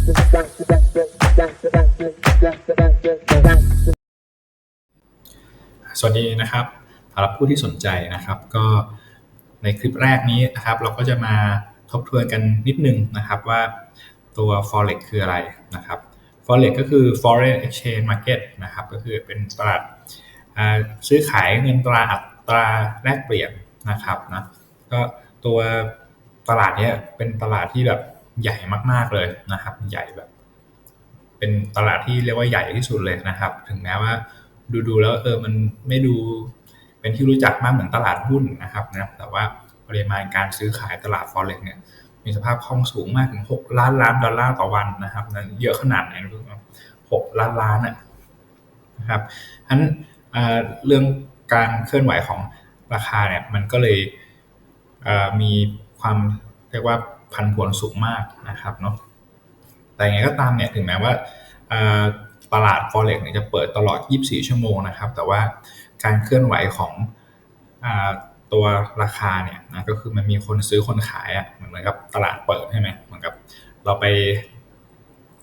สวัสดีนะครับสำหรับผู้ที่สนใจนะครับ ก็ในคลิปแรกนี้นะครับ เราก็จะมาทบทวนกันนิดนึงนะครับว่าตัว forex คืออะไรนะครับ forex ก็คือ foreign exchange market นะครับ ก็คือเป็นตลาดซื้อขายเงินตราอัตราแลกเปลี่ยนนะครับนะก็ตัวตลาดนี้เป็นตลาดที่แบบ ใหญ่มากๆเลยนะครับ ใหญ่แบบ เป็นตลาดที่เรียกว่าใหญ่ที่สุดเลยนะครับ ถึงแม้ว่าดูดูแล้วเออมันไม่ดูเป็นที่รู้จักมากเหมือนตลาดหุ้นนะครับนะแต่ว่าปริมาณการซื้อขายตลาด forex เนี่ยมีสภาพคล่องสูงมากถึง 6 ล้านล้านดอลลาร์ต่อวันนะครับนั้นเยอะขนาดไหนหกล้านล้านนะครับฉะนั้นเรื่องการเคลื่อนไหวของราคาเนี่ยมันก็เลยมีความเรียกว่า พันผวนสูงมากนะครับเนาะแต่ยังไงก็ตามเนี่ยถึงแม้ว่าตลาด forex เนี่ยจะเปิดตลอด 24 ชั่วโมงนะครับ แต่ว่าการเคลื่อนไหวของตัวราคาเนี่ยนะก็คือมันมีคนซื้อคนขายอะเหมือนกับตลาดเปิดใช่ไหมเหมือนกับเราไป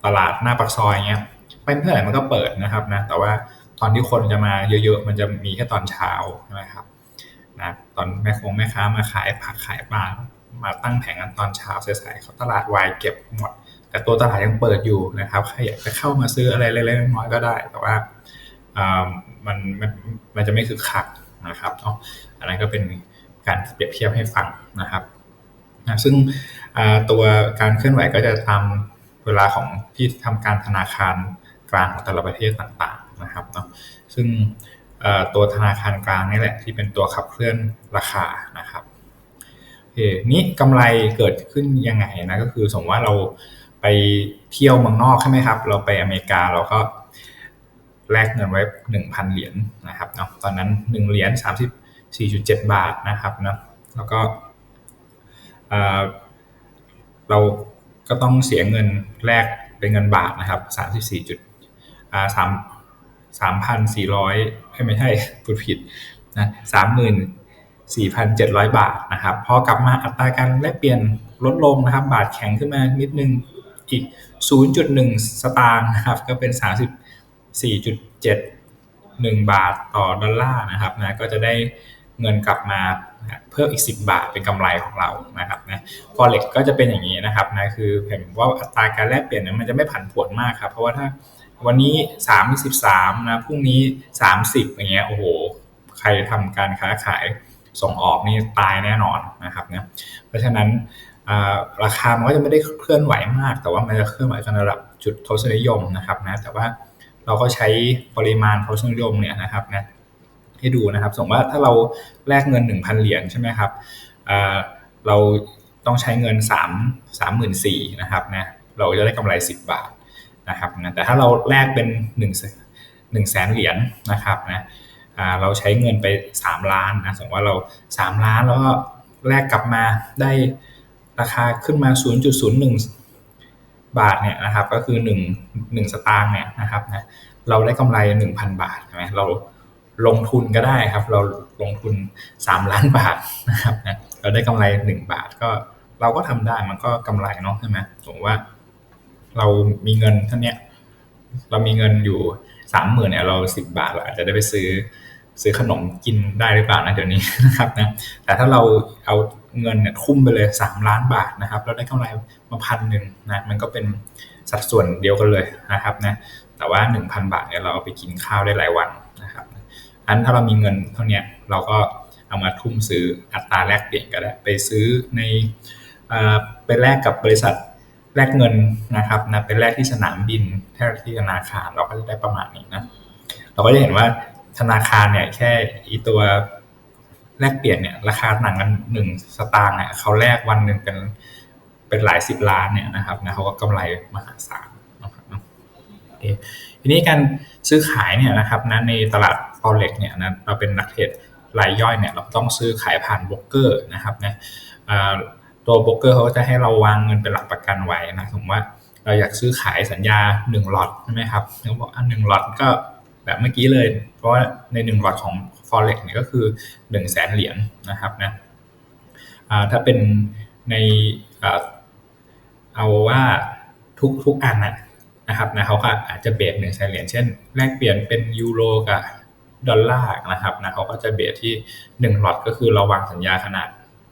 ตลาดหน้าปากซอยเงี้ยไปเมื่อไหร่มันก็เปิดนะครับนะแต่ว่าตอนที่คนจะมาเยอะๆ มันจะมีแค่ตอนเช้าใช่ไหมครับนะตอนแม่คงแม่ค้ามาขายผักขายปลา มาตั้งแผงกันตอนเช้าสายๆเขาตลาดวายเก็บหมด แต่ตัวตลาดยังเปิดอยู่นะครับใครอยากจะเข้ามาซื้ออะไรเล็กๆน้อยๆก็ได้ แต่ว่ามันมันจะไม่คือคักนะครับเนาะอันนั้นก็เป็นการเปรียบเทียบให้ฟังนะครับนะซึ่งตัวการเคลื่อนไหวก็จะตามเวลาของที่ทำการธนาคารกลางของแต่ละประเทศต่างๆนะครับเนาะซึ่งตัวธนาคารกลางนี่แหละที่เป็นตัวขับเคลื่อนราคานะครับ เอนี้กำไรเกิดขึ้นยังไงนะก็คือสมมติว่าเราไปเที่ยวเมืองนอกใช่ไหมครับ เราไปอเมริกาเราก็แลกเงินไว้1,000เหรียญนะครับเนาะตอนนั้น1เหรียญ34.7บสี่จุดเจ็ดบาทนะครับเนาะแล้วก็เราก็ต้องเสียเงินแลกเป็นเงินบาทนะครับ34จุดอ่า3 3,400ไม่ใช่พูดผิดนะ 4,700 บาทนะครับ พอกลับมาอัตราการแลกเปลี่ยนลดลงนะครับ บาทแข็งขึ้นมานิดนึงอีก 0.1 สตางค์นะครับ ก็เป็น 34.71 บาทต่อดอลลาร์นะครับนะก็จะได้เงินกลับมาเพิ่มอีก 10 บาทเป็นกำไรของเรานะครับนะ forex ก็จะเป็นอย่างนี้นะครับนะคือเห็นว่าอัตราการแลกเปลี่ยนมันจะไม่ผันผวนมากครับ เพราะว่าถ้าวันนี้ 3 13นะพรุ่งนี้ 30อย่างเงี้ยโอ้โห ใครทำการค้าขาย ส่งออกนี่ตายแน่นอนนะครับนะเพราะฉะนั้นราคามันก็จะไม่ได้เคลื่อนไหวมาก แต่ว่ามันจะเคลื่อนไหวจนระดับจุดทศนิยมนะครับนะแต่ว่าเราก็ใช้ปริมาณทศนิยมเนี่ยนะครับนะให้ดูนะครับสมมติว่าถ้าเราแลกเงิน 1,000 เหรียญใช่ไหมครับเราต้องใช้เงิน 3 3 4 0 0 0นะครับนะเราจะได้กำไร 10 บาทนะครับนะแต่ถ้าเราแลกเป็น1 1แสนเหรียญนะครับนะ เราใช้เงินไป 3 ล้านนะสมมติว่าเรา 3 ล้านแล้วก็แลกกลับมาได้ราคาขึ้นมา 0.01 บาทเนี่ยนะครับ ก็คือ 1 1 สตางค์เนี่ยนะครับนะเราได้กำไร 1,000 บาทใช่ไหมเราลงทุนก็ได้ครับ เราลงทุน 3 ล้านบาทนะครับนะเราได้กำไร 1 บาทก็เราก็ทำได้มันก็กำไรเนาะใช่ไหมสมมติว่า เรามีเงินเท่านี้เรามีเงินอยู่สามหมื่นเนี่ยเราสิบบาทเราอาจจะได้ไปซื้อ ซื้อขนมกินได้หรือเปล่านะเดี๋ยวนี้นะครับนะแต่ถ้าเราเอาเงินเนี่ยทุ่มไปเลยสามล้านบาทนะครับเราได้กำไรมาพันหนึ่งนะมันก็เป็นสัดส่วนเดียวกันเลยนะครับนะแต่ว่า 1,000 บาทเนี่ยเราเอาไปกินข้าวได้หลายวันนะครับอันถ้าเรามีเงินเท่านี้เราก็เอามาทุ่มซื้ออัตราแลกเปลี่ยนก็ได้ไปซื้อในไปแลกกับบริษัทแลกเงินนะครับนะไปแลกที่สนามบินที่ธนาคารเราก็จะได้ประมาณนี้นะเราก็จะเห็นว่า ธนาคารเนี่ยแค่อีตัวแลกเปลี่ยนเนี่ยราคาหนังกันหนึ่งสตางค์เนี่ยเขาแลกวันหนึ่งเป็นเป็นหลายสิบล้านเนี่ยนะครับนะเขาก็กำไรมหาศาลนะครับทีนี้การซื้อขายเนี่ยนะครับนะในตลาด forex เนี่ยนะเราเป็นนักเทรดรายย่อยเนี่ยเราต้องซื้อขายผ่านโบรกเกอร์นะครับนะตัวโบรกเกอร์เขาจะให้เราวางเงินเป็นหลักประกันไว้นะสมมติว่าเราอยากซื้อขายสัญญา1ลอตใช่ไหมครับเขาบอกอันหนึ่งลอตก็ แบบเมื่อกี้เลย เพราะว่าใน1ล็อตของ forex เนี่ยก็คือ1 0 0 0 0แสนเหรียญนะครับนะถ้าเป็นในเอาว่าทุกทุกอันนะครับนะเขาก็อาจจะเบสหนึ่งแสนเหรียญเช่น แลกเปลี่ยนเป็นยูโรกับดอลลาร์นะครับนะเขาก็จะเบสที่1หลอดก็คือเราวางสัญญาขนาด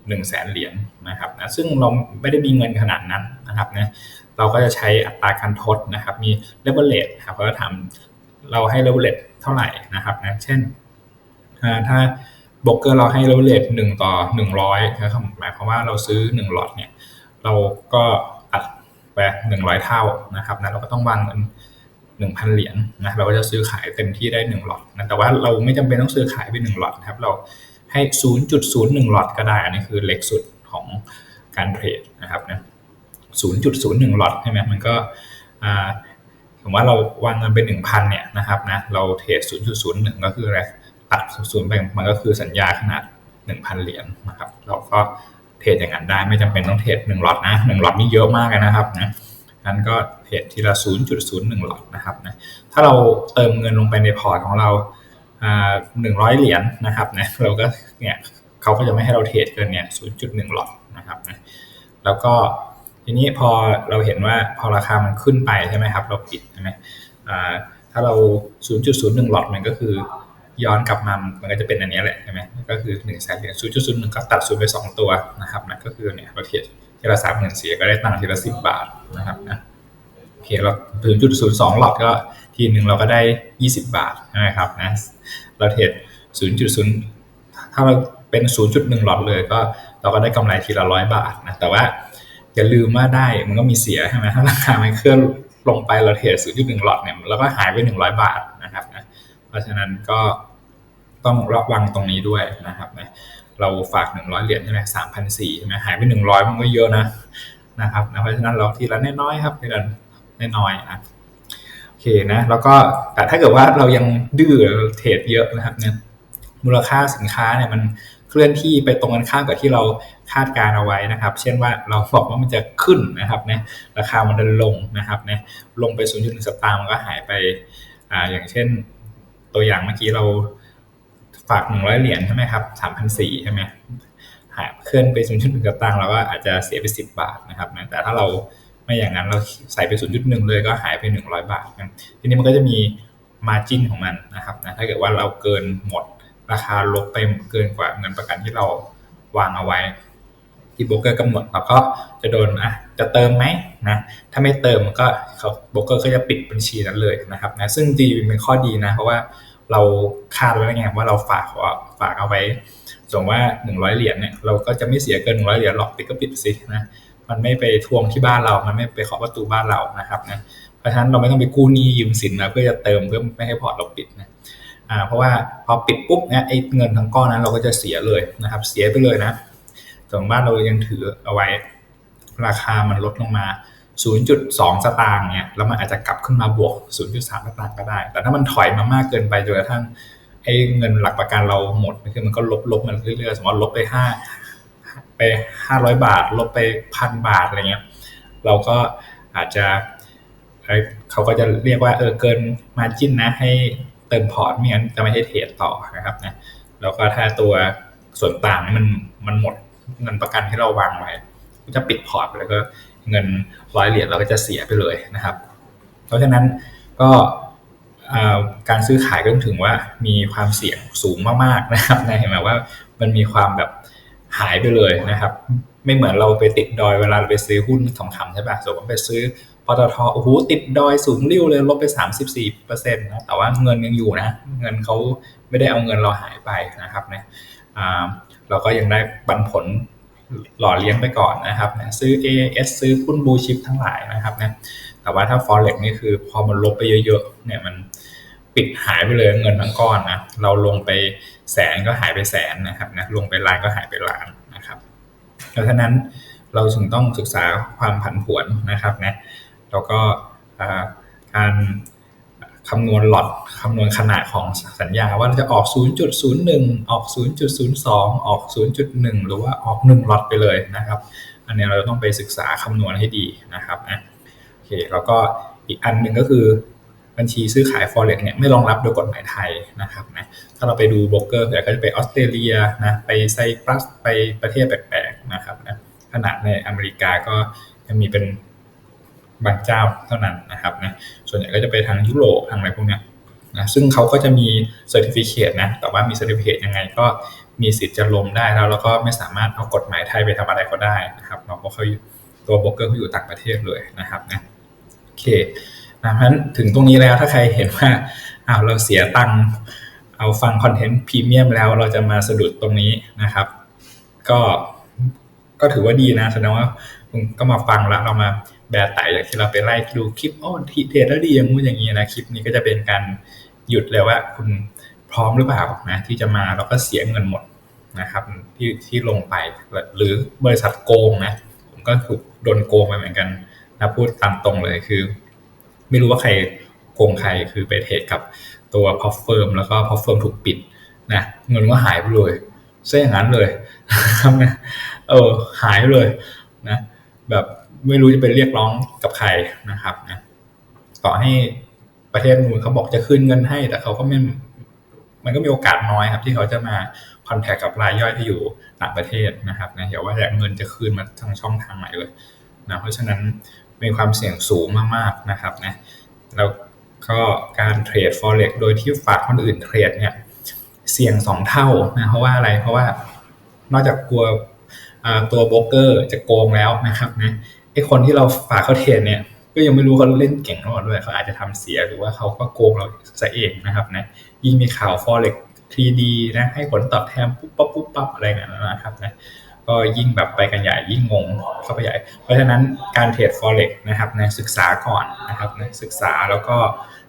1 0 0 0 0แสนเหรียญนะครับนะซึ่งเราไม่ได้มีเงินขนาดนั้นนะครับนะเราก็จะใช้อัตราการทดนะครับ มีเลเวลเลตครับก็ทำ เราให้เลเวลเลตเท่าไหร่นะครับนะเช่นถ้าบล็อกเกอร์เราให้เลเวลเลตหนึ่งต่อหนึ่งร้อยนะครับหมายความว่าเราซื้อหนึ่งหลอดเนี่ย เราก็อัดไปหนึ่งร้อยเท่านะครับนะเราก็ต้องวางเงินหนึ่งพันเหรียญนะเราก็จะซื้อขายเต็มที่ได้หนึ่งหลอดนะแต่ว่าเราไม่จำเป็นต้องซื้อขายไปหนึ่งหลอดนะครับ เราให้ศูนย์จุดศูนย์หนึ่งหลอดก็ได้ อันนี้คือเล็กสุดของการเทรดนะครับนะศูนย์จุดศูนย์หนึ่งหลอดใช่ไหมมันก็ ผมว่าเราวางเงินเป็นหนึ่งพันเนี่ยนะครับนะเราเทรดศูนย์จุดศูนย์หนึ่งก็คืออะไรตัดศูนย์ไปมันก็คือสัญญาขนาดหนึ่งพันเหรียญนะครับ เราก็เทรดอย่างนั้นได้ไม่จำเป็นต้องเทรดหนึ่งหลอดนะหนึ่งหลอดนี่เยอะมากนะครับนะนั้นก็เทรดทีละ 0.01 หลอดนะครับนะถ้าเราเติมเงินลงไปในพอร์ตของเราหนึ่งร้อยเหรียญนะครับนะเราก็เนี่ยเขาก็จะไม่ให้เราเทรดเกินเนี่ย 0.1 หลอดนะครับนะแล้วก็ ทีนี้พอเราเห็นว่าพอราคามันขึ้นไปใช่ไหมครับ เราปิดใช่ไหมถ้าเรา 0.01 หลอดมันก็คือย้อนกลับมา มันก็จะเป็นอันนี้แหละใช่ไหมก็คือ1นึ่งแสนเหรียญ0.01ก็ตัดศูนย์ไป2ตัวนะครับนะก็คือเนี่ยเราเทรดทีละสามหมื่นสี่ก็ได้ตังค์ทีละสิบบาทนะครับนะโอเคเราถึงจุดศูนย์สองหลอดก็ทีหนึ่งเราก็ได้ยี่สิบบาทนะครับนะเราเทรดศูนย์จุดศูนย์ถ้าเราเป็นศูนย์จุดหนึ่งหลอดเลยก็เราก็ได้กำไรทีละร้อยบาทนะแต่ว่า อย่าลืมว่าได้มันก็มีเสียใช่ไหมถ้าราคามันเคลื่อนลงไปเราเทรดศูนย์จุดหนึ่งหลอดเนี่ยเราก็หายไปหนึ่งร้อยบาทนะครับนะเพราะฉะนั้นก็ต้องระวังตรงนี้ด้วยนะครับนะเราฝากหนึ่งร้อยเหรียญใช่ไหมสามพันสี่ใช่ไหมหายไปหนึ่งร้อยมันก็เยอะนะนะครับนะเพราะฉะนั้นเราทีละน้อยๆครับทีละน้อยๆนะโอเคนะแล้วก็แต่ถ้าเกิดว่าเรายังดื้อเทรดเยอะนะครับเนี่ย มูลค่าสินค้าเนี่ยมันเคลื่อนที่ไปตรงกันข้ามกับที่เราคาดการเอาไว้นะครับ เช่นว่าเราบอกว่ามันจะขึ้นนะครับเนี่ยราคามันเดินลงนะครับเนี่ยลงไป 0.1 สตางค์มันก็หายไปอ่าอย่างเช่น ตัวอย่างเมื่อกี้เราฝากหนึ่งร้อยเหรียญใช่ไหมครับสามพันสี่ใช่ไหมหายเคลื่อนไปศูนย์จุดหนึ่งกตังเราก็อาจจะเสียไปสิบบาทนะครับนะแต่ถ้าเราไม่อย่างนั้นเราใส่ไปศูนย์จุดหนึ่งเลยก็หายไปหนึ่งร้อยบาทนะทีนี้มันก็จะมีมาจิ้นของมันนะครับนะถ้าเกิดว่าเราเกินหมด ราคาลบไปเกินกว่าเงินประกันที่เราวางเอาไว้ ที่โบรกเกอร์กำหนดเราก็จะโดนอะจะเติมไหมนะถ้าไม่เติมก็เขาโบรกเกอร์ก็จะปิดบัญชีนั้นเลยนะครับนะซึ่งดีเป็นข้อดีนะ เพราะว่าเราคาดไว้ไงว่าเราฝากฝากเอาไว้สมมติว่าหนึ่งร้อยเหรียญเนี่ยเราก็จะไม่เสียเกินหนึ่งร้อยเหรียญหรอกปิดก็ปิดสินะมันไม่ไปทวงที่บ้านเรา มันไม่ไปขอประตูบ้านเรานะครับนะ เพราะฉะนั้นเราไม่ต้องไปกู้หนี้ยืมสินนะเพื่อจะเติมเพื่อไม่ให้พอร์ตเราปิด อ่าเพราะว่าพอปิดปุ๊บเนี่ยไอ้เงินทั้งก้อนนั้นเราก็จะเสียเลยนะครับ เสียไปเลยนะสมมติว่าเรายังถือเอาไว้ ราคามันลดลงมา 0.2 สตางค์เนี่ยแล้วมันอาจจะกลับขึ้นมาบวก 0.3 สตางค์ก็ได้ แต่ถ้ามันถอยมามากเกินไปจนกระทั่งไอ้เงินหลักประกันเราหมดคือมันก็ลบลบมันเรื่อยๆสมมติลบไปห้าไปห้าร้อยบาท ลบไปพันบาทอะไรเงี้ยเราก็อาจจะเขาก็จะเรียกว่าเออเกินมาจิ้นนะให้ เติมพอร์ตไม่งั้นจะไม่ให้เทรดต่อนะครับนะแล้วก็ถ้าตัวส่วนต่างมันมันหมดเงินประกันที่เราวางไว้ก็จะปิดพอร์ตแล้วก็เงินร้อยเหรียญเราก็จะเสียไปเลยนะครับ เพราะฉะนั้นก็การซื้อขายก็ถึงว่ามีความเสี่ยงสูงมากๆนะครับนะเห็นไหมว่ามันมีความแบบหายไปเลยนะครับ ไม่เหมือนเราไปติดดอยเวลาเราไปซื้อหุ้นทองคำใช่ปะสมมติไปซื้อ ปตทโอ้โหติดดอยสูงริ้วเลยลบไป34%นะแต่ว่าเงินยังอยู่นะ เงินเขาไม่ได้เอาเงินเราหายไปนะครับนะเราก็ยังได้ปันผลหล่อเลี้ยงไปก่อนนะครับนะซื้อ AS ซื้อหุ้นบูชิปทั้งหลายนะครับนะแต่ว่าถ้า forex นี่คือพอมันลบไปเยอะๆเนี่ยมันปิดหายไปเลยเงินทั้งก้อนนะเราลงไปแสนก็หายไปแสนนะครับนะลงไปล้านก็หายไปล้านนะครับเพราะฉะนั้นเราจึงต้องศึกษาความผันผวนนะครับนะ แล้วก็การคำนวณหลอดคำนวณขนาดของสัญญาว่าจะออก 0.01 ออก 0.02 ออก 0.1 หรือว่าออก1หลอดไปเลยนะครับ อันนี้เราต้องไปศึกษาคำนวณให้ดีนะครับนะโอเคแล้วก็อีกอันหนึ่งก็คือบัญชีซื้อขาย forex เนี่ยไม่รองรับโดยกฎหมายไทยนะครับนะถ้าเราไปดูโบรกเกอร์ก็จะไปออสเตรเลียนะไปไซปรัสไปประเทศแปลกๆนะครับนะขนาดในอเมริกาก็ยังมีเป็น บางเจ้าเท่านั้นนะครับนะส่วนใหญ่ก็จะไปทางยุโรปทางอะไรพวกนี้นะซึ่งเขาก็จะมีเซอร์ติฟิเคตนะแต่ว่ามีเซอร์ติฟิเคตยังไงก็มีสิทธิ์จะลงได้แล้วแล้วก็ไม่สามารถเอากฎหมายไทยไปทำอะไรก็ได้นะครับเนาะเพราะเขาตัวโบรกเกอร์เขาอยู่ต่างประเทศเลยนะครับนะโอเคนะเพราะฉะนั้นถึงตรงนี้แล้วถ้าใครเห็นว่าอ้าวเราเสียตังค์เอาฟังคอนเทนต์พรีเมียมแล้วเราจะมาสะดุดตรงนี้นะครับ ก็ก็ถือว่าดีนะแสดงว่าคุณก็มาฟังแล้วเรามา แบไตอย่างที่เราไปไล่ดูคลิปโอ้ทีเทรดแล้วดีอย่างงู้นอย่างนี้นะคลิปนี้ก็จะเป็นการหยุดเลยว่าคุณพร้อมหรือเปล่านะที่จะมาแล้วก็เสียเงินหมดนะครับที่ที่ลงไปหรือบริษัทโกงนะผมก็ถูกโดนโกงไปเหมือนกันนะพูดตามตรงเลยคือ ไม่รู้ว่าใครโกงใครคือไปเทรดกับตัวพอฟเฟิร์มแล้วก็พอฟเฟิร์มถูกปิดนะเงินก็หายไปเลยซะอย่างนั้นเลยนะครับนะเออหายเลยนะแบบ ไม่รู้จะไปเรียกร้องกับใครนะครับนะต่อให้ประเทศนู้นเขาบอกจะคืนเงินให้ แต่เขาก็ไม่มันก็มีโอกาสน้อยครับ ที่เขาจะมาคอนแทคกับรายย่อยที่อยู่ต่างประเทศนะครับนะเดี๋ยวว่าแต่เงินจะคืนมาทางช่องทางไหนเลยนะเพราะฉะนั้นมีความเสี่ยงสูงมากๆนะครับนะแล้วก็การเทรด forex โดยที่ฝากคนอื่นเทรดเนี่ยเสี่ยงสองเท่านะเพราะว่าอะไรเพราะว่านอกจากกลัวตัวโบรกเกอร์จะโกงแล้วนะครับนะ ไอคนที่เราฝากเขาเทรดเนี่ยก็ยังไม่รู้เขาเล่นเก่งหรือเปล่าด้วยเขาอาจจะทำเสียหรือว่าเขาก็โกงเราซะเองนะครับนะยิ่งมีข่าว forex 3D นะให้ผลตอบแทนปุ๊บปั๊บปุ๊บปั๊บอะไรเงี้ยนะครับนะก็ยิ่งแบบไปกันใหญ่ยิ่งงงเข้าไปใหญ่ เพราะฉะนั้นการเทรด forex นะครับนะศึกษาก่อนนะครับนะศึกษาแล้วก็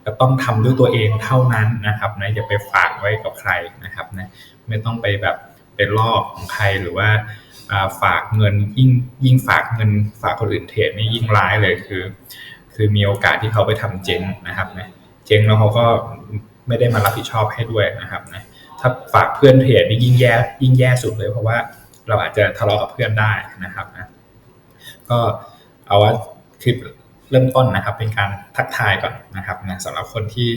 จะต้องทำด้วยตัวเองเท่านั้นนะครับนะอย่าไปฝากไว้กับใครนะครับนะไม่ต้องไปแบบไปลอกของใครหรือว่า ฝากเงินยิ่งยิ่งฝากเงินฝากคนอื่นเทรดนี่ยิ่งร้ายเลยคือ คือมีโอกาสที่เขาไปทำเจ๊งนะครับนะเจ๊งแล้วเขาก็ไม่ได้มารับผิดชอบให้ด้วยนะครับนะถ้าฝากเพื่อนเทรดนี่ยิ่งแย่ยิ่งแย่สุดเลย เพราะว่าเราอาจจะทะเลาะกับเพื่อนได้นะครับนะก็เอาว่าคลิปเริ่มต้นนะครับ เป็นการทักทายก่อนนะครับนะสำหรับคนที่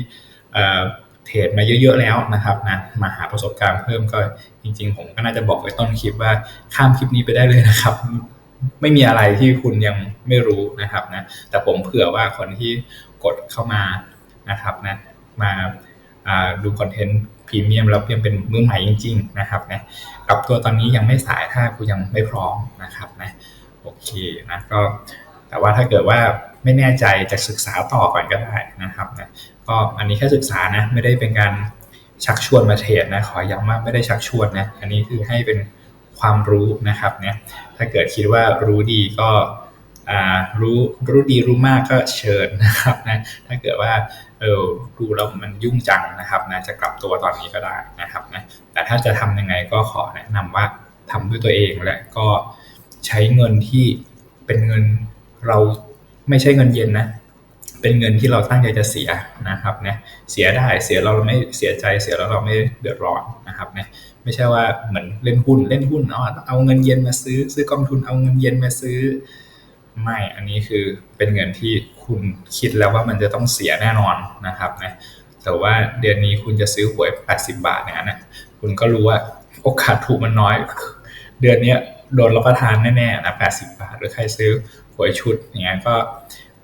เทรดมาเยอะๆแล้วนะครับนะมาหาประสบการณ์เพิ่มก็จริง ๆ ผมก็น่าจะบอกไว้ต้นคลิปว่าข้ามคลิปนี้ไปได้เลยนะครับ ไม่มีอะไรที่คุณยังไม่รู้นะครับนะแต่ผมเผื่อว่าคนที่กดเข้ามานะครับนะมาดูคอนเทนต์พรีเมียมแล้วยังเป็นมือใหม่จริง ๆ นะครับนะกับตัวตอนนี้ยังไม่สายถ้าคุณยังไม่พร้อมนะครับนะโอเคนะก็แต่ว่าถ้าเกิดว่าไม่แน่ใจจะศึกษาต่อก่อนก็ได้นะครับนะ ก็อันนี้แค่ศึกษานะ ไม่ได้เป็นการชักชวนมาเทรดนะ ขอย้ำว่าไม่ได้ชักชวนนะ อันนี้คือให้เป็นความรู้นะครับเนี่ยถ้าเกิดคิดว่ารู้ดีก็รู้รู้ดีรู้มากก็เชิญนะครับนะถ้าเกิดว่าเออดูแล้วมันยุ่งจังนะครับนะจะกลับตัวตอนนี้ก็ได้นะครับนะแต่ถ้าจะทำยังไงก็ขอแนะนำว่าทำด้วยตัวเองและก็ใช้เงินที่เป็นเงินเราไม่ใช่เงินเย็นนะ เป็นเงินที่เราตั้งใจจะเสียนะครับนะเสียได้เสียเราไม่เสียใจเสียแล้วเราไม่เดือดร้อนนะครับนะไม่ใช่ว่าเหมือนเล่นหุ้นเล่นหุ้นอ๋อเอาเงินเย็นมาซื้อ ซื้อกองทุนเอาเงินเย็นมาซื้อ ไม่อันนี้คือเป็นเงินที่คุณคิดแล้วว่ามันจะต้องเสียแน่นอนนะครับนะแต่ว่าเดือนนี้คุณจะซื้อหวย 80 บาทเนี่ยนะคุณก็รู้ว่าโอกาสถูกมันน้อย เดือนนี้โดนรับประทานแน่ๆนะ80 บาท หรือใครซื้อหวยชุดอย่างเงี้ยก็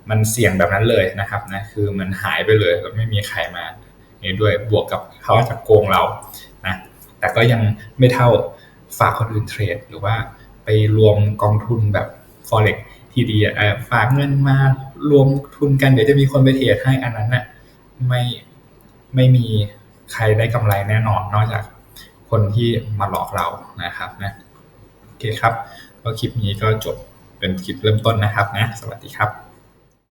มันเสี่ยงแบบนั้นเลยนะครับนะคือมันหายไปเลยแล้วไม่มีใครมาเนี่ด้วยบวกกับเขาจะโกงเรานะแต่ก็ยังไม่เท่าฝากคนอื่นเทรด หรือว่าไปรวมกองทุนแบบ forex ทีดีอะฝากเงินมารวมทุนกันเดี๋ยวจะมีคนไปเทรดให้อันนั้นน่ะไม่ไม่มีใครได้กำไรแน่นอนนอกจากคนที่มาหลอกเรานะครับนะโอเคครับก็คลิปนี้ก็จบเป็นคลิปเริ่มต้นนะครับนะ สวัสดีครับ